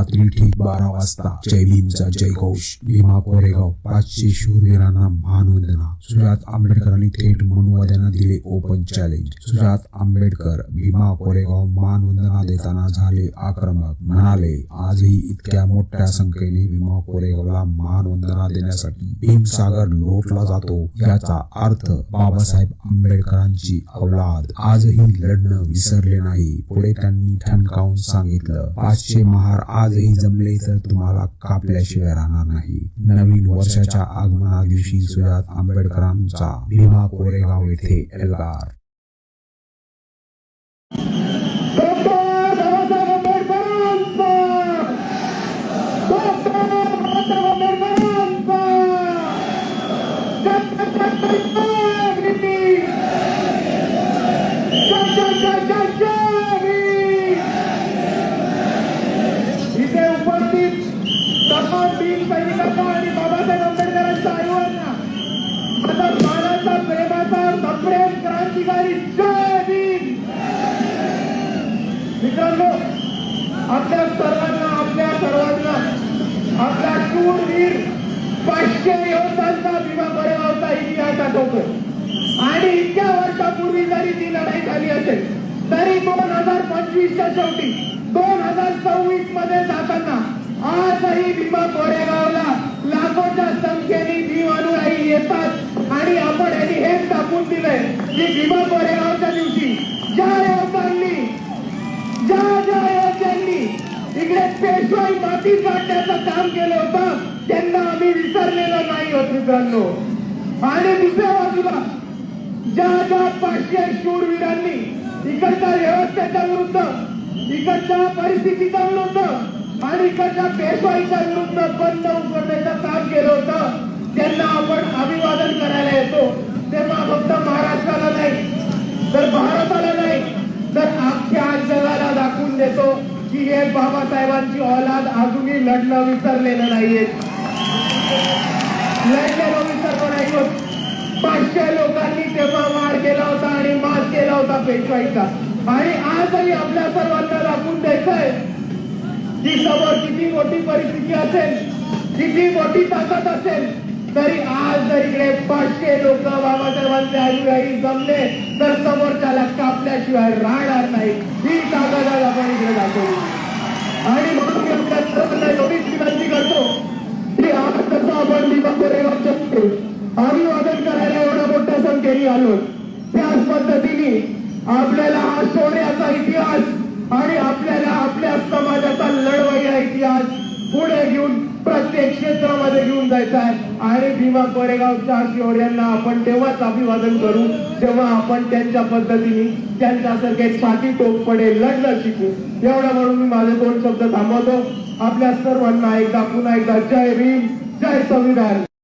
रात्री ठीक बारा वाजता जय भीमचा जयघोष भीमा कोरेगाव पाचशे शूरवीरांना महानवंदना सुजात आंबेडकरांनी थेट मनुवाद्यांना दिले ओपन चॅलेंज सुजात आंबेडकर भीमा कोरेगाव मानवंदना देताना झाले आक्रमक. म्हणाले आजही इतक्या मोठ्या संख्येने भीमा कोरेगावला मानवंदना देण्यासाठी भीमसागर लोटला जातो याचा अर्थ बाबासाहेब आंबेडकरांची औलाद. आजही लढणं विसरले नाही. पुढे त्यांनी ठणकावून सांगितलं पाचशे महार आज आजही जमले तर तुम्हाला कापल्याशिवाय राहणार नाही. नवीन वर्षाच्या आगमना दिवशी सुजात आंबेडकरांचा भीमा कोरेगाव येथे एल्गार. तमाम सैनिकांना आणि बाबासाहेब आंबेडकरांच्या आईवडिलांना माझा बाळाचा प्रेमाचा सप्रेम क्रांतिकारी जय भीम! मित्रांनो आपल्या सर्वांना आपल्या सर्वांना आपला शूरवीर पाचशे योद्धांचा विमा कोरेगावचा इतिहास आठवतो आणि इतक्या वर्षापूर्वी जरी ती लढाई झाली असेल तरी दोन हजार पंचवीसच्या शेवटी दोन हजार सव्वीसमध्ये जाताना आजही भीमा कोरेगावला लाखोच्या संख्येने जीव अनुयायी येतात. आणि आपण यांनी हेच दाखवून दिलंय की भीमा कोरेगावच्या दिवशी ज्या योद्धांनी हो ज्या ज्या योद्ध्यांनी हो इकडे पेशवाई माती काढण्याचं काम केलं होतं. त्यांना आम्ही विसरलेलं नाही होत मित्रांनो. आणि दुसऱ्या बाजूला ज्या ज्या पाचशे शूरवीरांनी इकडच्या व्यवस्थेच्या विरुद्ध इकडच्या परिस्थितीच्या विरुद्ध आणि इकडच्या पेशवाईच्या विरुद्ध बंद उघडण्याचं काम केलं होतं. त्यांना आपण अभिवादन करायला येतो. तेव्हा फक्त महाराष्ट्राला नाही तर भारताला नाही तर अख्ख्या जगाला दाखवून देतो की हे बाबासाहेबांची औलाद अजूनही लढणं विसरलेलं नाहीये. लढलेलं विसरलो नाही होत. पाचशे लोकांनी तेव्हा मार केला होता आणि मास केला होता पेशवाईचा. आणि आजही आपल्या सर्वांना दाखवून द्यायचंय की समोर किती मोठी परिस्थिती असेल किती मोठी ताकद असेल तरी आज जर इकडे पाचशे लोक बाबासाहेबांचे अनुयायी जमले तर समोरच्याला कापल्याशिवाय राहणार नाही. ही ताकद आज आपण इकडे दाखवली. आणि म्हणून मी सर्वांना एवढीच विनंती करतो की आज कसं आपण दीपक कोरेगावच्या अभिवादन करायला एवढ्या मोठ्या संख्येने आलो. त्याच पद्धतीने आपल्याला हा सोन्याचा इतिहास आणि आपल्या इतिहास पुढे घेऊन प्रत्येक क्षेत्रामध्ये घेऊन जायचा आहे. आणि भीमा कोरेगावच्या शौर्यांना आपण तेव्हाच अभिवादन करू तेव्हा आपण त्यांच्या पद्धतीने त्यांच्यासारखे छाती टोकपणे लढणं शिकू. एवढं म्हणून मी माझे दोन शब्द थांबवतो. आपल्या सर्वांना एकदा पुन्हा एकदा जय भीम जय संविधान.